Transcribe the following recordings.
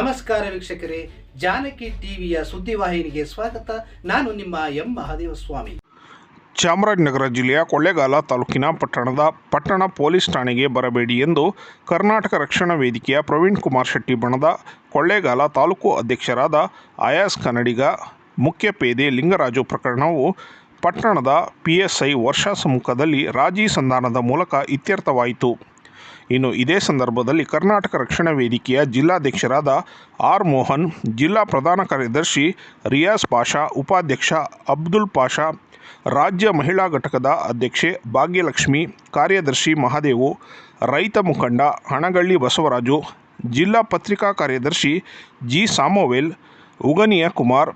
ನಮಸ್ಕಾರ ವೀಕ್ಷಕರೇ, ಜಾನಕಿ ಟಿವಿಯ ಸುದ್ದಿವಾಹಿನಿಗೆ ಸ್ವಾಗತ. ನಾನು ನಿಮ್ಮ ಎಂ. ಮಹಾದೇವ ಸ್ವಾಮಿ ಚಾಮರಾಜನಗರ ಜಿಲ್ಲೆಯ ಕೊಳ್ಳೇಗಾಲ ತಾಲೂಕಿನ ಪಟ್ಟಣದ ಪಟ್ಟಣ ಪೊಲೀಸ್ ಠಾಣೆಗೆ ಬರಬೇಡಿ ಎಂದು ಕರ್ನಾಟಕ ರಕ್ಷಣಾ ವೇದಿಕೆಯ ಪ್ರವೀಣ್ ಕುಮಾರ್ ಶೆಟ್ಟಿ ಬಣದ ಕೊಳ್ಳೇಗಾಲ ತಾಲೂಕು ಅಧ್ಯಕ್ಷರಾದ ಆಯಾಸ್ ಕನ್ನಡಿಗ ಮುಖ್ಯ ಪೇದೆ ಲಿಂಗರಾಜು ಪ್ರಕರಣವು ಪಟ್ಟಣದ ಪಿ ಎಸ್ ಐ ವರ್ಷ ಸಮ್ಮುಖದಲ್ಲಿ ರಾಜಿ ಸಂಧಾನದ ಮೂಲಕ ಇತ್ಯರ್ಥವಾಯಿತು. ಇನ್ನು ಇದೇ ಸಂದರ್ಭದಲ್ಲಿ ಕರ್ನಾಟಕ ರಕ್ಷಣಾ ವೇದಿಕೆಯ ಜಿಲ್ಲಾಧ್ಯಕ್ಷರಾದ ಆರ್ ಮೋಹನ್, ಜಿಲ್ಲಾ ಪ್ರಧಾನ ಕಾರ್ಯದರ್ಶಿ ರಿಯಾಜ್ ಪಾಷಾ, ಉಪಾಧ್ಯಕ್ಷ ಅಬ್ದುಲ್ ಪಾಷಾ, ರಾಜ್ಯ ಮಹಿಳಾ ಘಟಕದ ಅಧ್ಯಕ್ಷೆ ಭಾಗ್ಯಲಕ್ಷ್ಮಿ, ಕಾರ್ಯದರ್ಶಿ ಮಹಾದೇವು, ರೈತ ಮುಖಂಡ ಹಣಗಳ್ಳಿ ಬಸವರಾಜು, ಜಿಲ್ಲಾ ಪತ್ರಿಕಾ ಕಾರ್ಯದರ್ಶಿ ಜಿ ಸಾಮೋವೆಲ್, ಉಗನಿಯ ಕುಮಾರ್,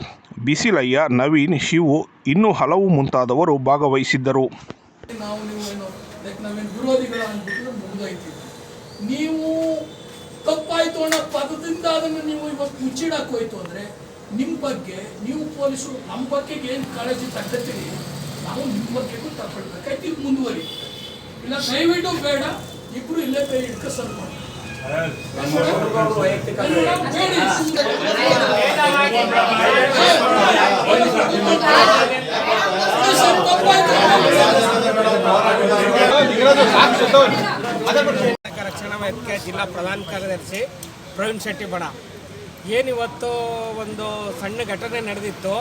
ಬಿಸಿಲಯ್ಯ, ನವೀನ್, ಶಿವು ಇನ್ನೂ ಹಲವು ಮುಂತಾದವರು ಭಾಗವಹಿಸಿದ್ದರು. ನಾವು ನೀವು ಏನು ಲೈಕ್ ನಾವೇನು ವಿರೋಧಿಗಳ ಅಂದ್ಬಿಟ್ಟು ಮುಗಿದೋಯ್ತೀವಿ ನೀವು ತಪ್ಪಾಯ್ತು ಅನ್ನೋ ಪದದಿಂದ ಅದನ್ನು ನೀವು ಇವತ್ತು ಮುಚ್ಚಿಡಕ್ಕೆ ಹೋಯ್ತು ಅಂದ್ರೆ ನಿಮ್ಮ ಬಗ್ಗೆ ನೀವು ಪೊಲೀಸರು ನಮ್ಮ ಬಗ್ಗೆ ಏನು ಕಾಳಜಿ ತಕ್ಕತ್ತೀರಿ ನಾವು ನಿಮ್ಮ ಬಗ್ಗೆ ತಗೊಳ್ಬೇಕಾಯ್ತು ಇದು ಮುಂದುವರಿ ಇಲ್ಲ ದಯವಿಟ್ಟು ಬೇಡ ಇಬ್ರು ಇಲ್ಲೇ ಕೈ ಹಿಡ್ಕ ಸರ್ ಕರ್ನಾಟಕ ವೇದಿಕೆ ಜಿಲ್ಲಾ ಪ್ರಧಾನ ಕಾರ್ಯದರ್ಶಿ ಪ್ರವೀಣ್ ಶೆಟ್ಟಿ ಬಣ ಏನಿವತ್ತು ಒಂದು ಸಣ್ಣ ಘಟನೆ ನಡೆದಿತ್ತು,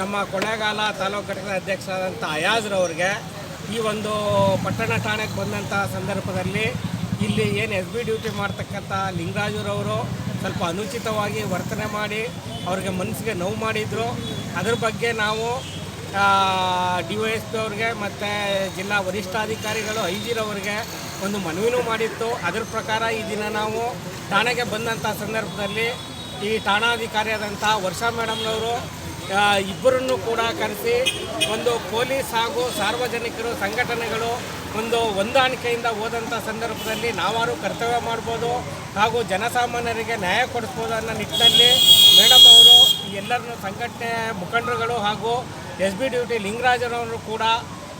ನಮ್ಮ ಕೊಳ್ಳೇಗಾಲ ತಾಲೂಕು ಘಟಕದ ಅಧ್ಯಕ್ಷರಾದಂಥ ಅಯಾಜ್ರವ್ರಿಗೆ ಈ ಒಂದು ಪಟ್ಟಣ ಠಾಣೆಗೆ ಬಂದಂಥ ಸಂದರ್ಭದಲ್ಲಿ ಇಲ್ಲಿ ಏನು ಎಸ್ ಬಿ ಡ್ಯೂಟಿ ಮಾಡ್ತಕ್ಕಂಥ ಲಿಂಗರಾಜುರವರು ಸ್ವಲ್ಪ ಅನುಚಿತವಾಗಿ ವರ್ತನೆ ಮಾಡಿ ಅವ್ರಿಗೆ ಮನಸ್ಸಿಗೆ ನೋವು ಮಾಡಿದರು. ಅದ್ರ ಬಗ್ಗೆ ನಾವು ಡಿ ವೈ ಎಸ್ ಪಿ ಮತ್ತು ಜಿಲ್ಲಾ ವರಿಷ್ಠಾಧಿಕಾರಿಗಳು ಐ ಜಿರವರಿಗೆ ಒಂದು ಮನವಿನೂ ಮಾಡಿತ್ತು. ಅದರ ಪ್ರಕಾರ ಈ ದಿನ ನಾವು ಠಾಣೆಗೆ ಬಂದಂಥ ಸಂದರ್ಭದಲ್ಲಿ ಈ ಠಾಣಾಧಿಕಾರಿಯಾದಂಥ ವರ್ಷಾ ಮೇಡಮ್ನವರು ಇಬ್ಬರನ್ನು ಕೂಡ ಕರೆಸಿ ಒಂದು ಪೊಲೀಸ್ ಹಾಗೂ ಸಾರ್ವಜನಿಕರು, ಸಂಘಟನೆಗಳು ಒಂದು ಹೊಂದಾಣಿಕೆಯಿಂದ ಹೋದಂಥ ಸಂದರ್ಭದಲ್ಲಿ ನಾವಾರು ಕರ್ತವ್ಯ ಮಾಡ್ಬೋದು ಹಾಗೂ ಜನಸಾಮಾನ್ಯರಿಗೆ ನ್ಯಾಯ ಕೊಡಿಸ್ಬೋದು ಅನ್ನೋ ನಿಟ್ಟಿನಲ್ಲಿ ಮೇಡಮ್ ಅವರು ಎಲ್ಲರನ್ನು ಸಂಘಟನೆ ಮುಖಂಡರುಗಳು ಹಾಗೂ ಎಸ್ ಬಿ ಡ್ಯೂಟಿ ಲಿಂಗರಾಜರವರು ಕೂಡ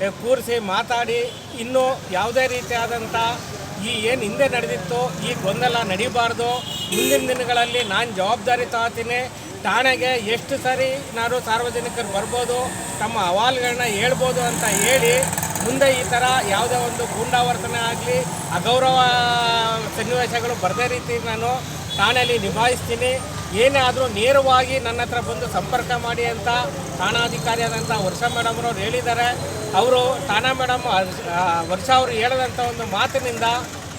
ಎ, ಕೂರಿಸಿ ಮಾತಾಡಿ ಇನ್ನೂ ಯಾವುದೇ ರೀತಿಯಾದಂಥ ಈ ಏನು ಹಿಂದೆ ನಡೆದಿತ್ತು ಈ ಗೊಂದಲ ನಡೀಬಾರ್ದು. ಮುಂದಿನ ದಿನಗಳಲ್ಲಿ ನಾನು ಜವಾಬ್ದಾರಿ ತಗೋತೀನಿ ಠಾಣೆಗೆ ಎಷ್ಟು ಸರಿ ನಾನು ಸಾರ್ವಜನಿಕರು ಬರ್ಬೋದು ತಮ್ಮ ಅಹವಾಲುಗಳನ್ನ ಹೇಳ್ಬೋದು ಅಂತ ಹೇಳಿ ಮುಂದೆ ಈ ಥರ ಯಾವುದೇ ಒಂದು ಗೂಂಡಾವರ್ತನೆ ಆಗಲಿ ಅಗೌರವ ಸನ್ನಿವೇಶಗಳು ಬರದೇ ರೀತಿ ನಾನು ಠಾಣೆಯಲ್ಲಿ ನಿಭಾಯಿಸ್ತೀನಿ. ಏನೇ ಆದರೂ ನೇರವಾಗಿ ನನ್ನ ಹತ್ರ ಬಂದು ಸಂಪರ್ಕ ಮಾಡಿ ಅಂತ ಠಾಣಾಧಿಕಾರಿಯಾದಂಥ ವರ್ಷ ಮೇಡಮ್ರವ್ರು ಹೇಳಿದ್ದಾರೆ. ಅವರು ಠಾಣಾ ಮೇಡಮ್ ವರ್ಷ ಅವರು ಹೇಳದಂಥ ಒಂದು ಮಾತಿನಿಂದ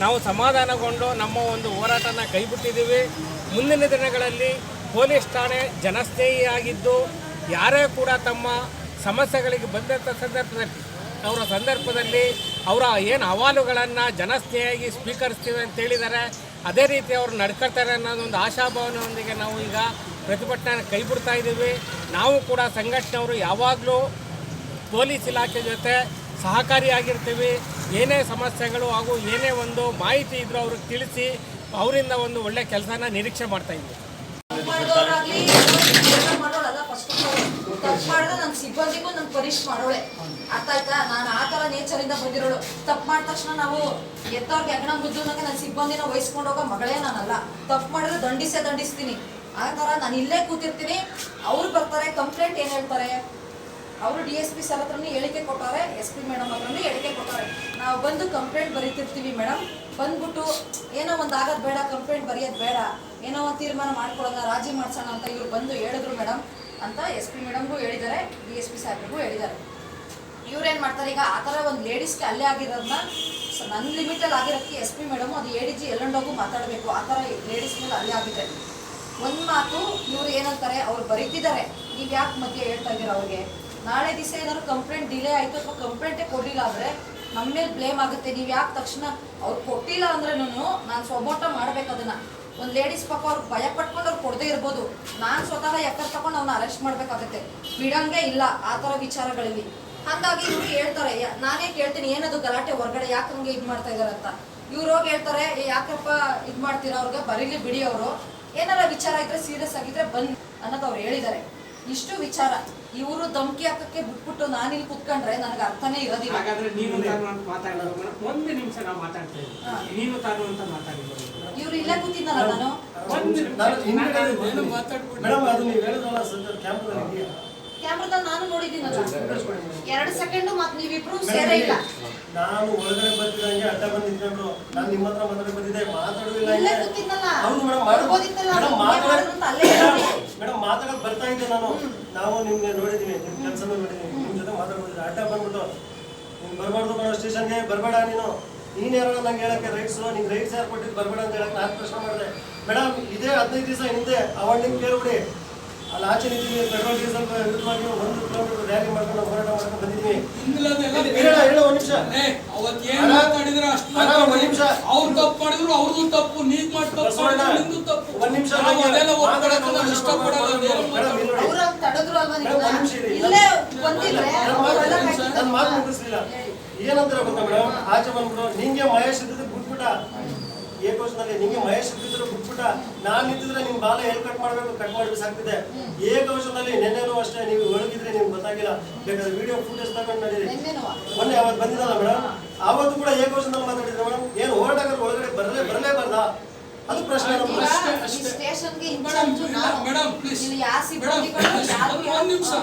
ನಾವು ಸಮಾಧಾನಗೊಂಡು ನಮ್ಮ ಒಂದು ಹೋರಾಟನ ಕೈಬಿಟ್ಟಿದ್ದೀವಿ. ಮುಂದಿನ ದಿನಗಳಲ್ಲಿ ಪೊಲೀಸ್ ಠಾಣೆ ಜನಸ್ನೇಹಿಯಾಗಿದ್ದು ಯಾರೇ ಕೂಡ ತಮ್ಮ ಸಮಸ್ಯೆಗಳಿಗೆ ಬಂದಂಥ ಸಂದರ್ಭದಲ್ಲಿ, ಅವರ ಸಂದರ್ಭದಲ್ಲಿ ಅವರ ಏನು ಅಹವಾಲುಗಳನ್ನು ಜನಸ್ನೇಹಿಯಾಗಿ ಸ್ವೀಕರಿಸ್ತೀವಿ ಅಂತ ಹೇಳಿದ್ದಾರೆ. ಅದೇ ರೀತಿ ಅವರು ನಡ್ಕೊಳ್ತಾರೆ ಅನ್ನೋದೊಂದು ಆಶಾಭಾವನೆಯೊಂದಿಗೆ ನಾವು ಈಗ ಪ್ರತಿಭಟನೆ ಕೈ ಬಿಡ್ತಾ ಇದ್ದೀವಿ. ನಾವು ಕೂಡ ಸಂಘಟನೆಯವರು ಯಾವಾಗಲೂ ಪೊಲೀಸ್ ಇಲಾಖೆ ಜೊತೆ ಸಹಕಾರಿಯಾಗಿರ್ತೀವಿ. ಏನೇ ಸಮಸ್ಯೆಗಳು ಹಾಗೂ ಏನೇ ಒಂದು ಮಾಹಿತಿ ಇದ್ದರೂ ಅವ್ರಿಗೆ ತಿಳಿಸಿ ಅವರಿಂದ ಒಂದು ಒಳ್ಳೆ ಕೆಲಸನ ನಿರೀಕ್ಷೆ ಮಾಡ್ತಾ ಮಾಡೋಳೆ. ಅರ್ಥ ಆಯ್ತಾ? ನಾನು ಆ ಥರ ನೇಚರಿಂದ ಬಂದಿರೋಳು. ತಪ್ಪು ಮಾಡಿದ ತಕ್ಷಣ ನಾವು ಎತ್ತವ್ರಿಗೆ ಹೆಗಣ ಮುದ್ದು ನನಗೆ ನನ್ನ ಸಿಬ್ಬಂದಿನ ವಹಿಸ್ಕೊಂಡು ಹೋಗೋ ಮಗಳೇ ನಾನಲ್ಲ. ತಪ್ಪು ಮಾಡಿದ್ರೆ ದಂಡಿಸೇ ದಂಡಿಸ್ತೀನಿ. ಆ ಥರ ನಾನು ಇಲ್ಲೇ ಕೂತಿರ್ತೀನಿ. ಅವ್ರು ಬರ್ತಾರೆ ಕಂಪ್ಲೇಂಟ್ ಏನು ಹೇಳ್ತಾರೆ? ಅವರು ಡಿ ಎಸ್ ಪಿ ಸರ್ ಹತ್ರನೂ ಹೇಳಿಕೆ ಕೊಟ್ಟಾರೆ ಎಸ್ ಪಿ ಮೇಡಮ್ ಹತ್ರನೂ ಹೇಳಿಕೆ ಕೊಟ್ಟಾರೆ. ನಾವು ಬಂದು ಕಂಪ್ಲೇಂಟ್ ಬರೀತಿರ್ತೀವಿ ಮೇಡಮ್ ಬಂದ್ಬಿಟ್ಟು ಏನೋ ಒಂದು ಆಗೋದು ಬೇಡ ಕಂಪ್ಲೇಂಟ್ ಬರೆಯೋದು ಬೇಡ. ಏನೋ ಒಂದು ತೀರ್ಮಾನ ಮಾಡ್ಕೊಳ್ಳೋಣ ರಾಜಿ ಮಾಡ್ಸೋಣ ಅಂತ ಇವ್ರು ಬಂದು ಹೇಳಿದ್ರು ಮೇಡಮ್ ಅಂತ ಎಸ್ ಪಿ ಮೇಡಮ್ಗೂ ಹೇಳಿದ್ದಾರೆ ಡಿ ಎಸ್ ಪಿ ಸಾಹೇಬ್ರಿಗೂ ಹೇಳಿದ್ದಾರೆ. ಇವ್ರೇನು ಮಾಡ್ತಾರೆ ಈಗ ಆ ಥರ ಒಂದು ಲೇಡೀಸ್ಗೆ ಅಲ್ಲೇ ಆಗಿರೋದನ್ನ ಸೊ ನನ್ನ ಲಿಮಿಟಲ್ಲಿ ಆಗಿರೋಕ್ಕೆ ಎಸ್ ಪಿ ಮೇಡಮ್ ಅದು ಎ ಡಿ ಜಿ ಎಲ್ಲೊಂಡೋಗು ಮಾತಾಡಬೇಕು. ಆ ಥರ ಲೇಡೀಸ್ ಮೇಲೆ ಅಲ್ಲೇ ಆಗಿದೆ. ಒಂದು ಮಾತು ಇವ್ರು ಏನಂತಾರೆ, ಅವ್ರು ಬರೀತಿದ್ದಾರೆ. ನೀವು ಯಾಕೆ ಮಧ್ಯೆ ಹೇಳ್ತಾ ಇದ್ದೀರ ಅವ್ರಿಗೆ? ನಾಳೆ ದಿವಸ ಏನಾದ್ರು ಕಂಪ್ಲೇಂಟ್ ಡಿಲೇ ಆಯಿತು ಅಥವಾ ಕಂಪ್ಲೇಂಟೇ ಕೊಡಲಿಲ್ಲ ಅಂದರೆ ನಮ್ಮ ಮೇಲೆ ಬ್ಲೇಮ್ ಆಗುತ್ತೆ. ನೀವು ಯಾಕೆ ತಕ್ಷಣ ಅವ್ರು ಕೊಟ್ಟಿಲ್ಲ ಅಂದ್ರೂ ನಾನು ಸ್ವಮೋಟ ಮಾಡ್ಬೇಕು ಅದನ್ನು. ಒಂದು ಲೇಡೀಸ್ ಪಾಪ ಅವ್ರು ಭಯ ಪಟ್ಕೊಂಡು ಅವ್ರು ಕೊಡದೇ ಇರ್ಬೋದು. ನಾನು ಸ್ವತಃ ಎಕ್ಕರ್ ತಗೊಂಡು ಅವ್ನ ಅರೆಸ್ಟ್ ಮಾಡಬೇಕಾಗುತ್ತೆ. ಬಿಡಂಗೆ ಇಲ್ಲ ಆ ಥರ ವಿಚಾರಗಳಲ್ಲಿ. ಹಾಗಾಗಿ ಇವ್ರು ಹೇಳ್ತಾರೆ ನಾನೇ ಕೇಳ್ತೀನಿ ಏನದು ಗಲಾಟೆ ಹೊರಗಡೆ ಯಾಕೆ ಹಂಗೆ ಇದು ಮಾಡ್ತಾ ಇದಾರೆ ಅಂತ? ಇವ್ರು ಹೋಗಿ ಹೇಳ್ತಾರೆ "ಏ, ಯಾಕಪ್ಪ ಇದು ಮಾಡ್ತೀರಾ ಅವ್ರಿಗೆ? ಬರೀಲಿ ಬಿಡಿ ಅವರು. ಏನಾರ ವಿಚಾರ ಇದ್ರೆ ಸೀರಿಯಸ್ ಆಗಿದ್ರೆ ಬಂದ್ ಅನ್ನೋದು ಅವ್ರು ಹೇಳಿದ್ದಾರೆ. ಇಷ್ಟು ವಿಚಾರ. ಇವರು ಧಮಕಿ ಹಾಕಕ್ಕೆ ಬಿಟ್ಬಿಟ್ಟು ನಾನು ಇಲ್ಲಿ ಕುತ್ಕೊಂಡ್ರೆ ನನಗೆ ಅರ್ಥನೇ ಇರೋದಿಲ್ಲ. ಹಾಗಾದ್ರೆ ನೀನು ತಾನು ಅಂತ ಮಾತಾಡಿದ್ರು ಮೇಡಮ್ ಒಂದು ನಿಮಿಷ ನಾವು ಮಾತಾಡ್ತಾ ಇದ್ದೀವಿ. ನೀನು ತಾನು ಅಂತ ಮಾತಾಡಿದ್ರು ಇವ್ರು ಇಲ್ಲೇ ಕೂತಿದ್ದಲ್ಲ ನಾನು? ಒಂದು ಮೇಡಮ್ ಅದು ನೀವು ಹೇಳಿದ್ರಲ್ಲ ಸರ್ ಕ್ಯಾಮ್ರಾದಲ್ಲಿ ಕ್ಯಾಮ್ರಾದಲ್ಲಿ ನಾನು ನೋಡಿದ್ದೀನಿ ಎರಡು ಸೆಕೆಂಡ್ ಮತ್ತೆ ನೀವಿಬ್ರು ಸೇರೇ ಇಲ್ಲ. ನಾನು ಒಳಗಡೆ ಬರ್ತಿದಂಗೆ ಅಡ್ಡ ಬಂದು ನಿಂತ್ಕೊಂಡ್ರು ನಾನು ನಿಮ್ಮ ಹತ್ರ ಮಾತಾಡಿ ಬಂದಿದ್ದೆ ಮಾತಾಡೋದಿಲ್ಲ ಇಲ್ಲೇ. ಹೌದು ಮೇಡಮ್ ಮಾಡ್ಬೋದಿತ್ತಲ್ಲ ಮೇಡಮ್ ಅವ್ರು ಮಾತಾಡ ಮಾಡೋದು ಅಂತ ಅಲ್ಲೇ. ಮೇಡಮ್ ಮಾತಾಡಕ್ ಬರ್ತಾ ಇದ್ದೆ ನಾನು. ನಾವು ನಿಮ್ಗೆ ನೋಡಿದೀನಿ ನಿಮ್ ಕೆಲಸ ನೋಡಿದೀನಿ. ನಿಮ್ಮ ಜೊತೆ ಮಾತಾಡ್ಬೋದಿಲ್ಲ. ಅಡ್ಡ ಬಂದ್ಬಿಟ್ಟು ನೀನ್ ಬರಬಾರ್ದು ಮೇಡಮ್ ಸ್ಟೇಷನ್ಗೆ ಬರಬೇಡ ನೀನು. ನೀನು ಯಾರೋ ನಂಗೆ ಹೇಳಕ್ಕೆ ರೈಟ್ಸ್ ನಿಂಗೆ ರೈಟ್ಸ್ ಯಾರು ಕೊಟ್ಟಿದ್ದು ಬರಬೇಡ ಅಂತ ಹೇಳಕ್ ನಾನು ಪ್ರಶ್ನೆ ಮಾಡಿದೆ. ಮೇಡಮ್ ಇದೇ ಹದಿನೈದು ದಿವಸ ಹಿಂದೆ ಅವಾಗ ನಿಮ್ಗೆ ಕೇಳ್ಬಿಡಿ. ಅಲ್ಲಿ ಆಚೆ ನಿಂತಿದ್ದೀವಿ ಪೆಟ್ರೋಲ್ ಡೀಸೆಲ್ ವಿರುದ್ಧವಾಗಿ ಒಂದು ಕಿಲೋಮೀಟರ್ ರ್ಯಾಲಿ ಮಾಡ್ಕೊಂಡು ಹೋರಾಟ ಮಾಡ್ಕೊಂಡು ಬಂದಿದ್ದೀವಿ. ಏನಂತಾರ ಹೇಳ ಹೇಳ ಒಂದ್ ನಿಮಿಷ. ಮಾತಾಡಿದ್ರೆ ಅಷ್ಟು ಒಂದ್. ಅವ್ರು ತಪ್ಪು ಮಾಡಿದ್ರು ಅವ್ರದ್ದು ತಪ್ಪು. ನೀವ್ ಮಾಡಿ ತಪ್ಪು ಬಸವಣ್ಣ, ನಿಂದು ತಪ್ಪು. ಒಂದ್ ನಿಮಿಷ ನಾವು ಅದೆಲ್ಲ ಮೇಡಮ್, ತಡೆದ್ರು ಅಲ್ವಾ. ಇಲ್ಲೇ ಬಂದಿದ್ರೆ. ನನ್ನ ಮಾತು ಮುಗಿಸ್ಲಿಲ್ಲ. ಏನಂತಾರೆ ಗೊತ್ತಾ ಆಚೆ ಬಂದ್ಬಿಡು ನಿಂಗೆ ಮಹೇಶ್ ಇದ್ದಿದ್ದು ಬಿಟ್ಬಿಟ್ಟ ಏಕವಚನದಲ್ಲಿ ನಿಮಗೆ ಮಹೇಶ್ ಇದ್ದಿದ್ರು ಬಿಟ್ಬಿಟ್ಟ ನಾನ್ ನಿಂತಿದ್ರೆ ನಿಮ್ ಬಾಲ ಎಲ್ಲಿ ಕಟ್ ಮಾಡ್ಬೇಕು? ಕಟ್ ಮಾಡಿ ಬಿಸಾಕ್ತಿದ್ದೆ. ಏಕವಚನದಲ್ಲಿ ನೆನ್ನೆನೂ ಅಷ್ಟೇ ನೀವು ಒಳಗಿದ್ರೆ ನಿಮ್ಗೆ ಗೊತ್ತಾಗಿಲ್ಲ. ಬೇಕಾದ್ರೆ ವಿಡಿಯೋ ಫುಟೇಜ್ ತಗೊಂಡು ನಡೀರಿ? ಮೊನ್ನೆ ಅವತ್ತು ಬಂದಿದ್ದಲ್ಲ ಮೇಡಮ್ ಅವತ್ತು ಕೂಡ ಏಕೋಶದಲ್ಲಿ ಮಾತಾಡಿದ್ರೆ ಮೇಡಮ್ ಏನು ಹೋರಾಟಗಾರರು ಒಳಗಡೆ ಬರಲೇ ಬರಲೇ ಬರ್ದ ಅದು ಪ್ರಶ್ನೆ ಮೇಡಮ್, ಪ್ಲೀಸ್. ಮೇಡಮ್, ಒಂದ್- ನಿಮಿಷ.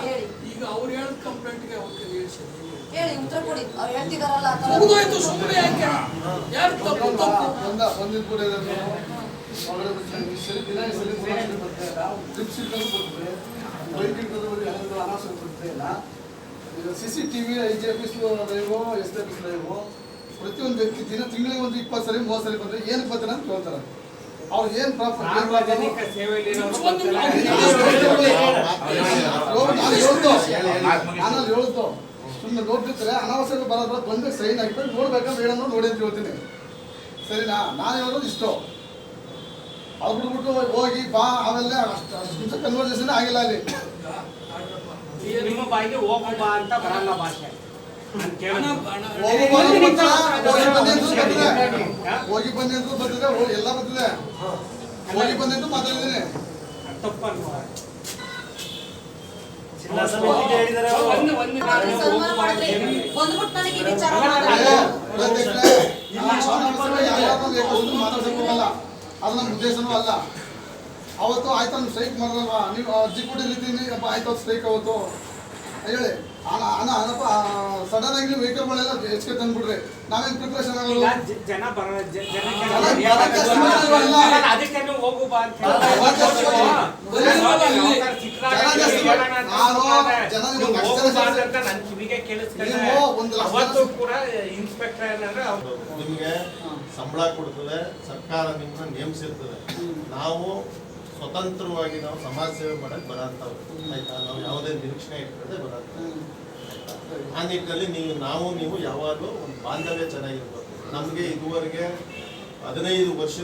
ಈಗ ಅವ್ರು ಹೇಳಿದ ಕಂಪ್ಲೇಂಟ್ಗೆ ಅವ್ರಿಗೆ. ಹೇಳಿ ಉತ್ತರ ಕೊಡಿ. ಅವ್ರು ಹೇಳ್ತಿದಾರಲ್ಲ ಸುಮ್ಮನೆ ಯಾಕೆ? ಯಾರು ತಪ್ಪು ತಪ್ಪು? ಬಂದ ಬಂದಿದ್ ಕೂಡ ಇದನ್ನು. ಸರಿ ದಿನ ಸರಿ ಡ್ರಿಪ್ಸ್ ಇಟ್ಕೊಂಡು ಬರ್ತದೆ ಬೈಕ್ ಇಟ್ಕೊಂಡು ಇಲ್ಲ. ಈಗ C C T V I G office ಲೈವೋ S D office ಲೈವೋ ಪ್ರತಿಯೊಂದು ವ್ಯಕ್ತಿ ದಿನ ತಿಂಗಳಿಗೆ ಒಂದು ಇಪ್ಪತ್ತು ಸರಿ ಮೂವತ್ತು ಸರಿ ಬಂದರೆ ಏನಕ್ಕೆ ಬರ್ತಾರೆ ಅಂತ ಕೇಳ್ತಾರೆ. ಅವ್ರು ಏನು ಪ್ರಾಪರ್ ಸಾರ್ವಜನಿಕ ಸೇವೆಯಲ್ಲಿ ನಾನು ಹೇಳ್ತು ನಾನು ಹೇಳ್ತು ಸುಮ್ಮನೆ ನೋಡ್ತಿರ್ತಾರೆ ಅನಾವಶ್ಯಕ ಬರೋದ್ರ ಬಂದು ಸೈನ್ ಹಾಕ್ಬಿಟ್ಟು ನೋಡ್ಬೇಕಂತ ಹೇಳೋದು ನೋಡಿ ಅಂತ ಹೇಳ್ತೀನಿ ಸರಿನಾ ನಾನು ಹೇಳೋದು ಇಷ್ಟು. ಅದು ಬಿಟ್ಬಿಟ್ಟು ಹೋಗಿ ಬಾ ಆಮೇಲೆ ಅಷ್ಟು ಅಷ್ಟು ನಿಮಿಷ ಕನ್ವರ್ಸೇಷನ್ ಆಗಿಲ್ಲ ಅಲ್ಲಿ. ನಿಮ್ಮ ಬಾಯಿಗೆ ಹೋಗು ಬಾ ಅಂತ ಬರಲ್ಲ ಭಾಷೆ. ಹೋಗು ಬಾ ಅಂತ ಬರ್ತಿದೆ ಎಲ್ಲ ಬರ್ತಿದೆ ಹೋಗಿ ಬಂದಿದ್ದು ಅಂತ ಮಾತಾಡಿದ್ದೀನಿ. ತಪ್ಪು ಅದು ನಮ್ಮ ಉದ್ದೇಶನೂ ಅಲ್ಲ. ಅವತ್ತು ಆಯ್ತು ನಾನು ಸ್ಟ್ರೈಕ್ ಮಾಡಿದ್ರಲ್ವಾ ನೀವು ಅರ್ಜಿ ಕೊಟ್ಟಿರ್ತೀನಿ ಅಪ್ಪ ಆಯ್ತು ಅದು ಸ್ಟ್ರೈಕ್ ಅವತ್ತು. ಹೇಳಿ. ಅಣ್ಣ ಅಣ್ಣ ಅಣ್ಣಪ್ಪ ಸಡನ್ ಆಗಿ ನೀವು ವೆಹಿಕಲ್ಗಳೆಲ್ಲ ಹೆಚ್ಚಿಗೆ ತಂದ್ಬಿಡ್ರಿ ನಾವೇನು ಪ್ರಿಪ್ರೇಷನ್ ಈಗ ಹೋಗು ಬಾ ಅಂತ. ನಾನು ಕಿವಿಗೆ ಕೇಳಿಸ್ಕೊಂಡೆ. ಅವತ್ತು ಕೂಡ ಇನ್ಸ್ಪೆಕ್ಟರ್ ಏನಂದ್ರೆ ನಿಮಗೆ ಸಂಬಳ ಕೊಡ್ತದೆ ಸರ್ಕಾರ ನಿಮ್ಮನ್ನ ನೇಮಿಸಿರ್ತದೆ ನಾವು ಸ್ವತಂತ್ರವಾಗಿ ನಾವು ಸಮಾಜ ಸೇವೆ ಮಾಡಕ್ ಬರಂತ ಆಯ್ತಾ? ನಾವು ಯಾವುದೇ ನಿರೀಕ್ಷಣೆ ಇಟ್ಕೊಳ್ಳದೆ ಬರಂತ ಆ ನಿಟ್ಟಿನಲ್ಲಿ ನೀವು ನಾವು ನೀವು ಯಾವಾಗಲೂ ಒಂದು ಬಾಂಧವ್ಯ ಚೆನ್ನಾಗಿರ್ಬೇಕು. ನಮಗೆ ಇದುವರೆಗೆ ಹದಿನೈದು ವರ್ಷ